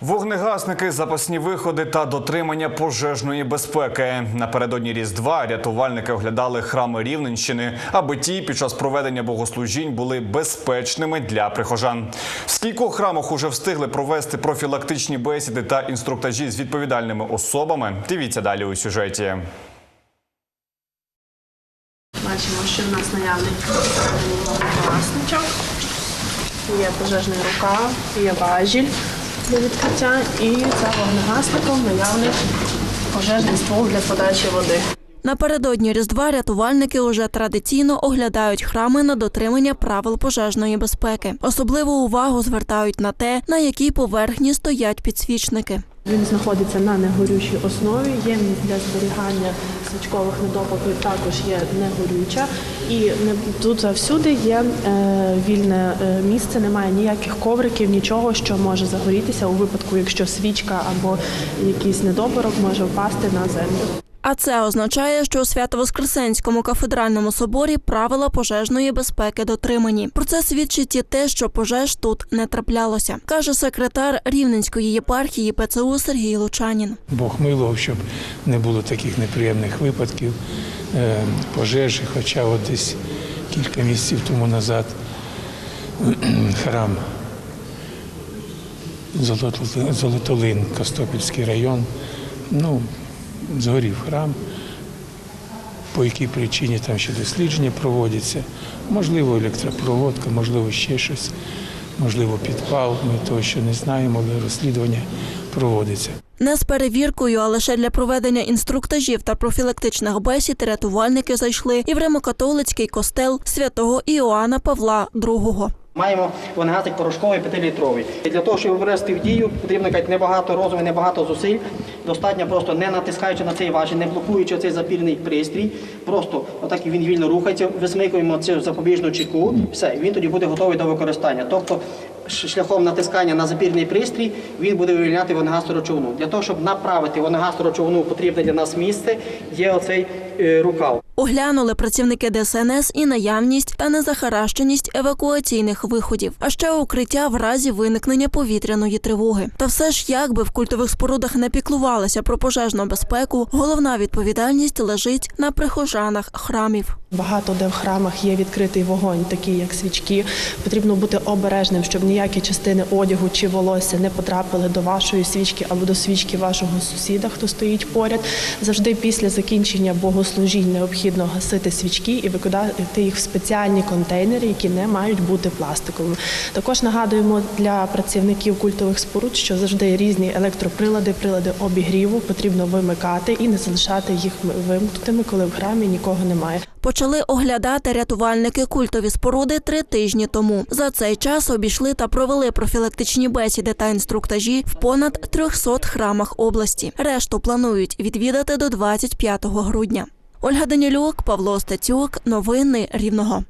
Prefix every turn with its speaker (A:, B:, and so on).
A: Вогнегасники, запасні виходи та дотримання пожежної безпеки. Напередодні Різдва рятувальники оглядали храми Рівненщини, аби ті під час проведення богослужінь були безпечними для прихожан. В скількох храмах уже встигли провести профілактичні бесіди та інструктажі з відповідальними особами. Дивіться далі у сюжеті.
B: Бачимо, що в нас наявний власничок, є пожежний рукав, є важіль для відкриття і за вогнегасником наявний пожежний ствол для подачі води.
C: Напередодні Різдва рятувальники уже традиційно оглядають храми на дотримання правил пожежної безпеки. Особливу увагу звертають на те, на якій поверхні стоять підсвічники.
B: Він знаходиться на негорючій основі. Ємність для зберігання свічкових недопалків також є негорюча. І тут завсюди є е, вільне е, місце, немає ніяких ковриків, нічого, що може загорітися у випадку, якщо свічка або якийсь недопорок може впасти на землю.
C: А це означає, що у Свято-Воскресенському кафедральному соборі правила пожежної безпеки дотримані. Про це свідчить і те, що пожеж тут не траплялося, каже секретар Рівненської єпархії ПЦУ Сергій Лучанін.
D: Бог милував, щоб не було таких неприємних випадків е, пожежі, хоча от десь кілька місяців тому назад храм Золотолин, Костопільський район, ну, згорів храм. По якій причині там ще дослідження проводяться. Можливо, електропроводка, можливо, ще щось, можливо, підпал. Ми того ще не знаємо, але розслідування проводиться.
C: Не з перевіркою, а лише для проведення інструктажів та профілактичних бесід рятувальники зайшли і в римокатолицький костел святого Іоанна Павла II.
E: Маємо вогнегасник порошковий 5-літровий. І для того, щоб ввести в дію, потрібно кажуть, небагато розуму, небагато зусиль. Достатньо просто не натискаючи на цей важіль, не блокуючи цей запірний пристрій. Просто отак він вільно рухається, висмикуємо цю запобіжну чеку, все, він тоді буде готовий до використання. Тобто шляхом натискання на запірний пристрій він буде вивільняти вогнегасну човну. Для того, щоб направити вогнегасну човну потрібне для нас місце, є оцей рукав.
C: Оглянули працівники ДСНС і наявність та незахаращеність евакуаційних виходів, а ще укриття в разі виникнення повітряної тривоги. Та все ж, як би в культових спорудах не піклувалися про пожежну безпеку, головна відповідальність лежить на прихожанах храмів.
B: Багато де в храмах є відкритий вогонь, такий як свічки. Потрібно бути обережним, щоб ніякі частини одягу чи волосся не потрапили до вашої свічки або до свічки вашого сусіда, хто стоїть поряд. Завжди після закінчення богослужінь необхідно гасити свічки і викидати їх в спеціальні контейнери, які не мають бути пластиковими. Також нагадуємо для працівників культових споруд, що завжди різні електроприлади, прилади обігріву потрібно вимикати і не залишати їх вимкнутими, коли в храмі нікого немає.
C: Почали оглядати рятувальники культові споруди три тижні тому. За цей час обійшли та провели профілактичні бесіди та інструктажі в понад 300 храмах області. Решту планують відвідати до 25 грудня. Ольга Данілюк, Павло Стецюк. Новини Рівного.